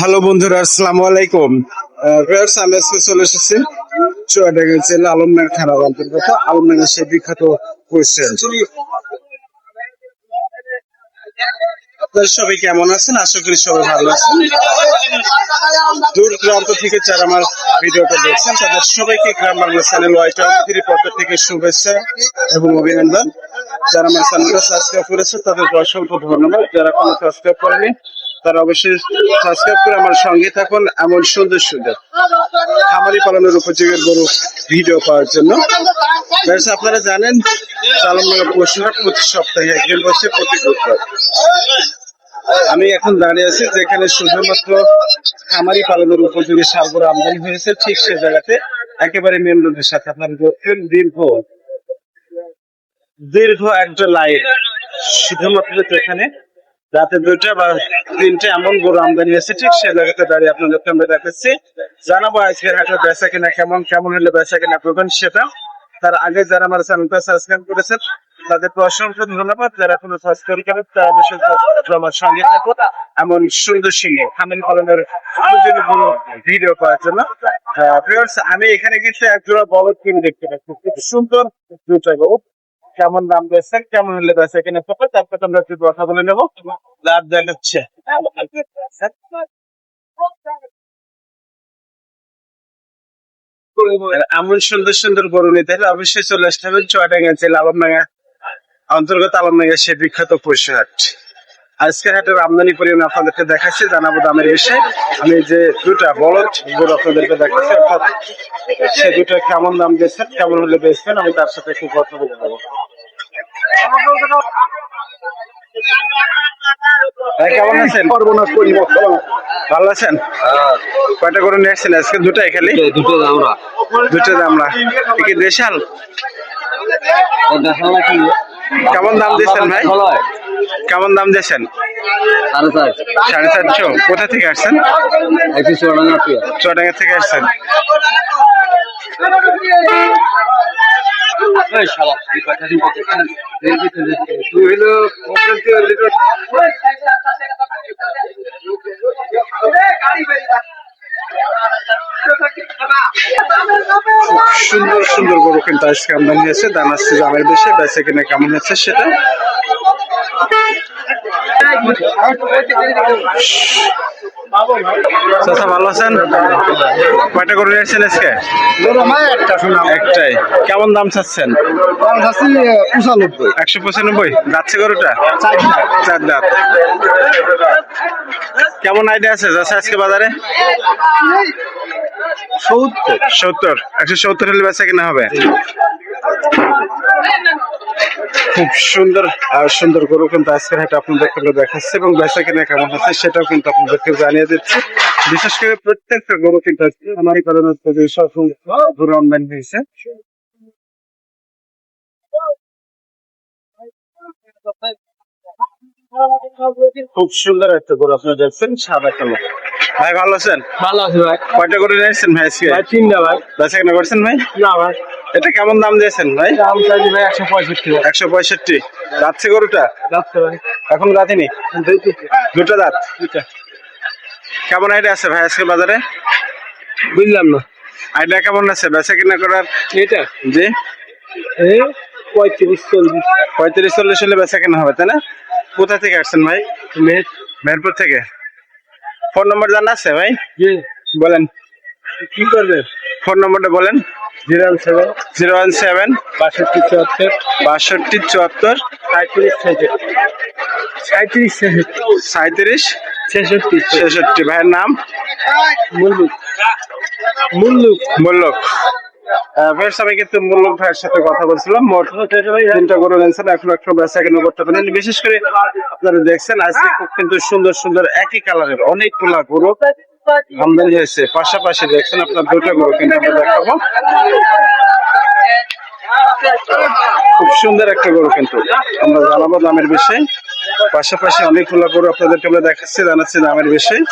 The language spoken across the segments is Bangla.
হ্যালো বন্ধুরা, আসসালামু আলাইকুম। ভিউয়ার্স আমি আজকে চলে এসেছি চুয়াডাঙ্গা জেলা আলমনগর থানার অন্তর্গত। আলমনগর সেই বিখ্যাত আপনারা সবাই কেমন আছেন? আশা করি সবাই ভালো আছেন। দূর প্রান্ত থেকে যারা আমার ভিডিওটা দেখছেন, তাদের সবাইকে Gram Bangla channel white three পক্ষ থেকে শুভেচ্ছা এবং অভিনন্দন। যারা আমার চ্যানেলটা সাবস্ক্রাইব করেছে তাদের অসংখ্য ধন্যবাদ। যারা কোনো সাবস্ক্রাইব করেনি তারা অবশ্যই সাবস্ক্রাইব করে আমার সঙ্গে থাকুন। এমন সুন্দর সুন্দর খামারি পালনের উপযোগী গরু ভিডিও পাওয়ার জন্য। আপনারা জানেন পশুহাট প্রতি সপ্তাহে একদিন বসে প্রতি বুধবার। আমি এখন দাঁড়িয়ে আছি যেখানে শুধুমাত্র খামারি পালনের উপযোগী সারগুলো আমদানি হয়েছে। ঠিক সে জায়গাতে একেবারে মেন রোডের সাথে আপনার দেখছেন দীর্ঘ দীর্ঘ একটা লাইন শুধুমাত্র এখানে রাতে দুইটা বা তিনটে এমন গরু আমদানি হয়েছে ঠিক সে জায়গাতে দাঁড়িয়ে আপনাদেরকে আমরা দেখাচ্ছি। জানাব আজকের হাটের বেচা কিনা কেমন কেমন হলে বেচা কিনা করবেন সেটা। তার আগে যারা আমার চ্যানেলটা সাবস্ক্রাইব করেছেন অসংখ্য ধন্যবাদ। যারা কোনো সাবস্ক্রাইব করেন তারা আমার সঙ্গে এমন সুন্দর সিংহে খামেন উপযোগী ভিডিও পাওয়ার জন্য। viewers, আমি এখানে কিন্তু একজোড়া বলদ কিনে দেখতে পাচ্ছি। খুব সুন্দর দুটা কেমন দাম রয়েছে কেমন হলে বেচা কিনে পাবে তারপর আমরা একটু কথা বলে নেব। লাভ দেখাচ্ছে। এমন সুন্দর সুন্দর গরু নিতে হলে অবশ্যই চলে আসতে হবে, চুয়াডাঙ্গা জেলা আলমডাঙ্গা, অন্তর্গত আলমডাঙ্গা সে বিখ্যাত পশু হাট আজকের হাটের আমদানি পরিমাণ আপনাদেরকে দেখাচ্ছি জানাব দামের বিষয়ে। আমি যে দুটা বলদ গরু আপনাদেরকে দেখাচ্ছি অর্থাৎ সে দুটা কেমন দাম দিয়েছেন কেমন হলে বেচবেন আমি তার সাথে একটু কথা বলে কেমন আছেন? সর্বনাশ করি ভালো আছেন? কয়টা নিয়ে আসছেন আজকে? দুটাই খালি? দুটো দুটো দামরা কি দেশাল? দেখাল কেমন দাম দিয়েছেন ভাই? কেমন দাম দিয়েছেন? সাড়ে চার। সাড়ে চারশো। কোথা থেকে আসছেন? চুয়াডাঙ্গা থেকে। আসছেন। খুব সুন্দর সুন্দর গরু কিন্তু আজকে আমদানি হয়েছে। দাম আসছে দামের বেশি বেচে কিনা কেমন হচ্ছে সেটা? চাচা ভালো আছেন? কয়টা আজকে? একটাই। কেমন দাম চাচ্ছেন? একশো পঁচানব্বই? যাচ্ছে গরুটা? চার দাঁত। কেমন আইডিয়া আছে যাচ্ছে আজকে বাজারে? সত্তর। সত্তর। একশো সত্তর হলে বেচা কিনা হবে? খুব সুন্দর আর সুন্দর গরু কিন্তু আজকের হাটে আপনাদেরকে দেখাচ্ছে এবং বেচা কিনা কেমন হচ্ছে সেটাও কিন্তু আপনাদেরকে জানিয়ে দিচ্ছে। বিশেষ করে প্রত্যেকটা গরু কিন্তু আজকে আমারই কারণে গরু আমদানি হয়েছে। খুব সুন্দর একটা গরু আপনারা দেখছেন সাদা কালো ভাই ভালো আছেন? ভালো আছে ভাই। কয়টা গরু নিয়েছেন ভাই আজকে? ভাই তিনটা ভাই। বেচা কিনা করছেন ভাই? না ভাই। এটা কেমন দাম দিয়েছেন ভাই? দাম চাইছি ভাই একশো পঁয়ষট্টি একশো পঁয়ষট্টি। যাচ্ছে গরুটা? যাচ্ছে ভাই। এখন গাঁথিনি দুটো দাঁত? কেমন আইডিয়া আছে ভাই আজকে বাজারে? বুঝলাম না। আইডিয়া কেমন আছে? বেচা কিনা করার? এটা জি। পঁয়ত্রিশ চল্লিশ। পঁয়ত্রিশ চল্লিশ হলে বেচা কিনা হবে তাই না? কোথা থেকে আসছেন ভাই? মেহেরপুর থেকে। ফোন নম্বর জানা আছে ভাই? জি। বলেন। কি করবে? ফোন নম্বরটা বলেন। Zero seven. Zero one seven. বাষট্টি চুয়াত্তর। বাষট্টি চুয়াত্তর। সাঁত্রিশ ছেষট্টি। সাঁত্রিশ ছেষট্টি। সাঁত্রিশ ছেষট্টি। ছেষট্টি ভাইয়ের নাম? মুল্লুক। মুল্লুক। মোল্লক। ভাইয়ের সবাই কিন্তু মোল্লক ভাইয়ের সাথে কথা বলছিলাম। মোট তিনটা গরু নিয়েছেন এখন একশো বেচা কিনা করতে পারেন বিশেষ করে আপনারা দেখছেন আজকে খুব কিন্তু সুন্দর সুন্দর একই কালারের অনেকগুলা গরু। আমদানি হয়েছে। পাশাপাশি দেখছেন আপনার দুটো গরু কিন্তু আমরা দেখাবো। খুব সুন্দর একটা গরু কিন্তু। আমরা জানাব দামের বিষয়ে। পাশাপাশি অনেকগুলো গরু আপনাদেরকে আমরা দেখাচ্ছি, জানাচ্ছি দামের বিষয়ে।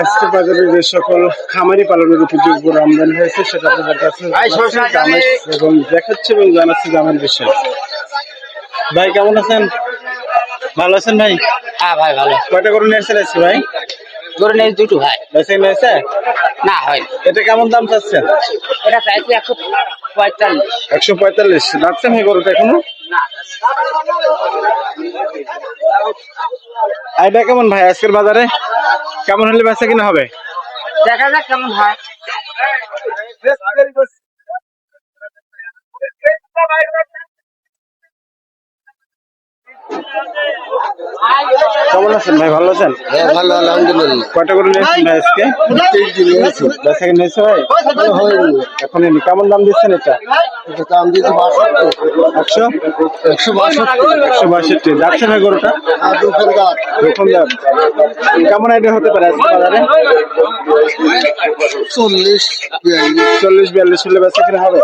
আজকে বাজারে যে সকল খামারি পালনের উপযোগী গরু আমদানি হয়েছে সেটা আপনাদের কাছে এবং দেখাচ্ছে এবং জানাচ্ছি দামের বিষয়। ভাই কেমন আছেন? ভালো আছেন ভাই? হ্যাঁ ভাই ভালো কয়টা গরু নিয়ে আসছেন ভাই? গরু নেই দুটো ভাই। বেঁচে নিয়েছে? না হয় এটা কেমন দাম চাচ্ছেন? এটা চাইছি একশো পঁয়তাল্লিশ। একশো পঁয়তাল্লিশ। যাচ্ছে ভাই গরুটা এখনও? আইডিয়া কেমন ভাই আজকের বাজারে? কেমন হলে বেচা কিনা হবে? দেখা যাক কেমন হয়। কেমন আছেন ভাই ভালো আছেন? ভালো আলহামদুলিল্লাহ। কয়টা করে নিয়েছেন ভাই আজকে? বেচা কিনা হয়েছে ভাই? এখন কেমন দাম দিচ্ছেন এটা? দাম দিতে একশো? একশো বাষট্টি। একশো বাষট্টি। যাচ্ছে ভাই গরুটা? দোকানদার কেমন আইডিয়া হতে পারে আজকে বাজারে? চল্লিশ চল্লিশ বিয়াল্লিশ হলে বেচা কিনা হবে?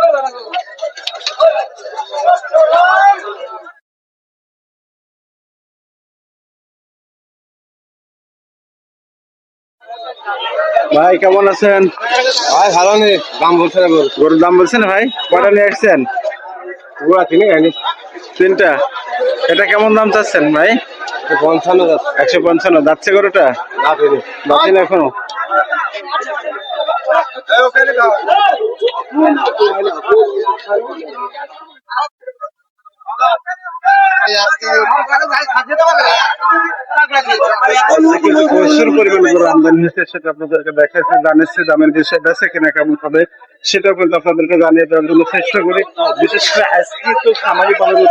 ভাই কেমন আছেন? ভাই ভালো নেই দাম বলছে গরুর। দাম বলছেন ভাই? কটা নিয়ে আসছেন? পুরা কিনে গেলি তিনটা? এটা কেমন দাম চাচ্ছেন ভাই? পঞ্চান্ন একশো পঞ্চান্ন। যাচ্ছে গরুটা? না পেরে বাতিল এখনও? কিন্তু কেমন সেটা কিন্তু আপনাদেরকে জানিয়ে দেওয়ার জন্য চেষ্টা করি। খামারি পালনের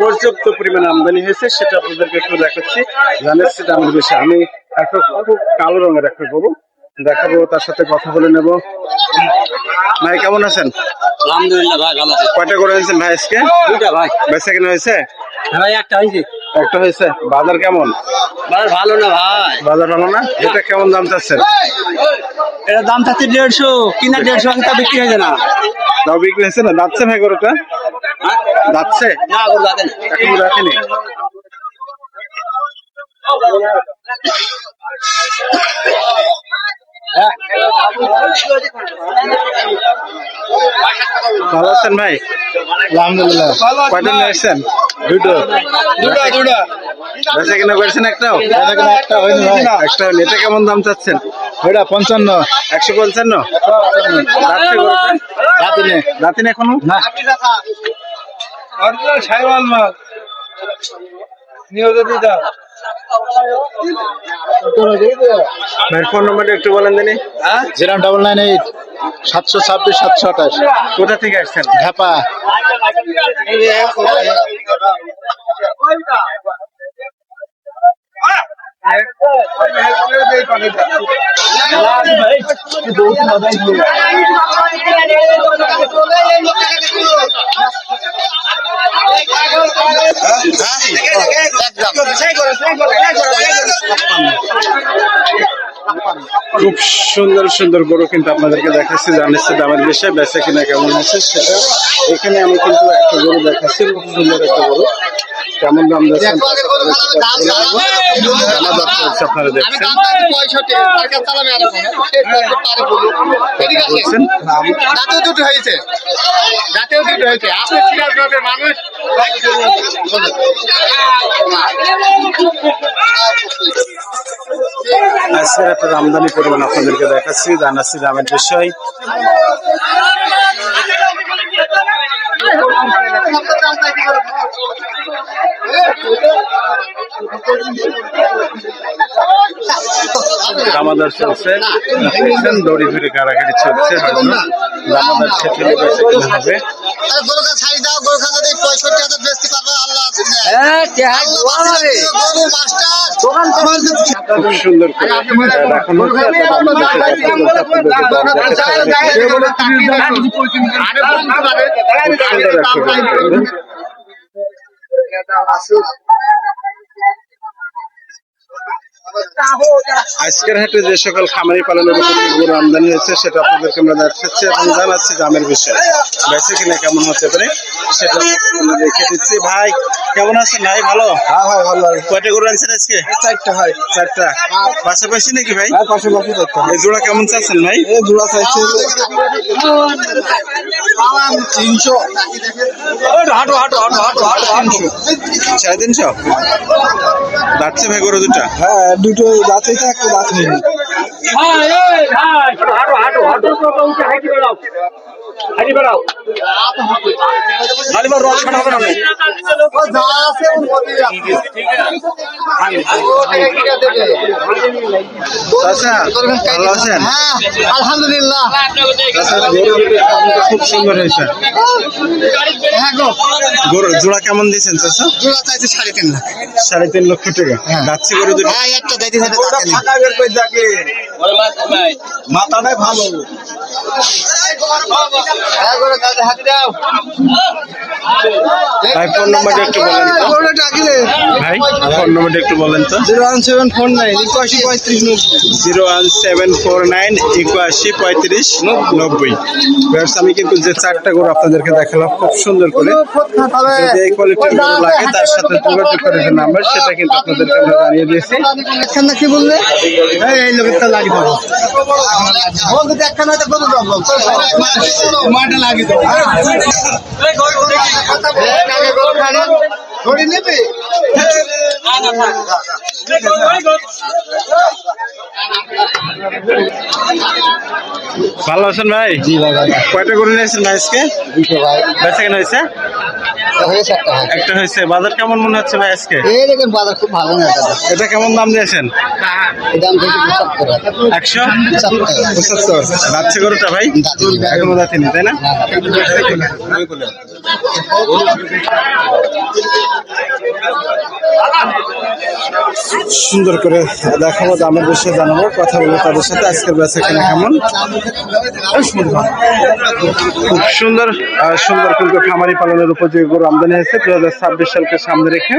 পর্যাপ্ত পরিমাণ আমদানি হয়েছে, সেটা আপনাদেরকে একটু দেখাচ্ছি। দামের বিষয় আমি একটা কালো রঙের একটা গরু। দেখাবো তার সাথে কথা বলে নেব। ভাই কেমন আছেন? আলহামদুলিল্লাহ ভাই ভালো আছে। কয়টা করে হয়েছেন ভাই আজকে? দুইটা ভাই। বেচা কেনা হয়েছে? ভাই একটা হয়েছে। একটা হয়েছে। বাজার কেমন? ভাই ভালো না ভাই। বাজার ভালো না? এটা কেমন দাম চাচ্ছেন? এটা দাম থাকছে দেড়শো। কিনা দেড়শো তা বিক্রি হয়েছে না। দাও বিক্রি হয়েছে না? যাচ্ছে ভাই গরুটা? যাচ্ছে না গরু না। এখনও রাখেনি? ভালো আছেন ভাই? আলহামদুলিল্লাহ। কয়টা নিয়ে আসছেন? দুটো। দুটো দুটো। বেচা কিনা করেছেন একটাও? একটা হয়নি একটা হয়নি। এটা কেমন দাম চাচ্ছেন? ওইটা পঞ্চান্ন। একশো পঞ্চান্ন? যাচ্ছে গরুটা রাতে নে যাতেন এখনও? না। অরিজিনাল সাইওয়াল মাল। নিয়োজিত দিদা ভাইয়ের ফোন নাম্বারটা একটু বলেন দিনি। জিরো ডাবল নাইন এইট সাতশো ছাব্বিশ সাতশো আঠাশ। কোথা থেকে আসছেন? ঢাপা। খুব সুন্দর সুন্দর গরু কিন্তু আপনাদেরকে দেখাচ্ছি জানাচ্ছি দামের বিষয়ে বেচা কিনা কেমন আছে সেটা এখানে আমি কিন্তু একটা গরু দেখাচ্ছি খুব সুন্দর একটা গরু। কেমন দাম যাচ্ছেন আপনারা দেখছেন। রাতেও দুটো হয়েছে। রাতেও দুটো হয়েছে। আপনি মানুষ। আজকের একটা আমদানি পরিমাণ আপনাদেরকে দেখাচ্ছি জানাচ্ছি দামের বিষয়। দামাদার চলছে দেখছেন দড়ি ধরে গাড়াগাড়ি চলছে হয়তো দামাদার কিনা হবে ছাড়ি আজকের হাটে যে সকল খামারি পালনের গরু আমদানি হয়েছে, সেটা আপনাদেরকে আমরা দেখাচ্ছি এবং জানাচ্ছি দামের বিষয়ে। বেঁচে কিনা কেমন হতে পারে, সেটা দেখে দিচ্ছি। ভাই কেমন আছেন ভাই? ভালো? হ্যাঁ ভাই ভালো কয়টা গরু আনছেন আজকে? চারটা হয় চারটা। পাশাপাশি নাকি ভাই? হ্যাঁ পাশাপাশি এই জোড়া কেমন চাচ্ছেন ভাই? এই জোড়া চাইছে। তিনশো। হাঁটো হাঁটো হাঁটো হাঁটো হাঁটো তিনশো সাড়ে তিনশো? যাচ্ছে ভাই গরু দুটা? হ্যাঁ দুটো দাঁত হয়েছে একটা দাঁত হয়নি আচ্ছা ভালো আছেন? হ্যাঁ আলহামদুলিল্লাহ। গরু দুটো খুব সুন্দর হয়েছে হ্যাঁ জোড়া কেমন দিয়েছেন চাচা? জোড়া চাইছে সাড়ে তিন লাখ। সাড়ে তিন লক্ষ টাকা। যাচ্ছে গরু দুটো হ্যাঁ একটা দেখি থাকে মাথাটাই ভালো। হ্যাঁ গো কাজে হাতে দাও। ভাই ফোন নাম্বারটা একটু বলেন তো। ভাই ফোন নাম্বারটা একটু বলেন তো। Zero one seven four nine একাশি পঁয়ত্রিশ নব্বই। Zero one seven four nine একাশি পঁয়ত্রিশ নব্বই। আমি কিন্তু যে চারটা গরু আপনাদেরকে দেখালাম খুব সুন্দর করে। যদি এই কোয়ালিটির গরু লাগে তার সাথে যোগাযোগ করে যে নাম্বার সেটা কিন্তু আপনাদেরকে আমরা জানিয়ে দিয়েছি। একখান কি বললে? এই লোকেরটা লাগি একখান হয়তো মাঠে লাগি ¡Eh, dale, gol! ধরে নেবে? ভালো আছেন ভাই? জি ভাই কয়টা করে নিয়েছেন ভাই আজকে? দুশো ভাই। বেচা কেন হয়েছে? একটা হয়েছে বাজার কেমন মনে হচ্ছে ভাই আজকে? এই দেখেন বাজার খুব ভালো না এটা কেমন দাম দিয়েছেন দাম একশো? পঁচাত্তর যাচ্ছে গরুটা ভাই? যাচ্ছে। এখনও যাচ্ছেনি তাই না? সুন্দর করে দেখাবো, দামের বিষয়ে জানাব, কথা বলব তাদের সাথে। আজকের বেচা কেনা কেমন? খুব সুন্দর সুন্দর কিন্তু খামারি পালনের উপযোগী গরু আমদানি হয়েছে দু হাজার ছাব্বিশ সালকে সামনে রেখে।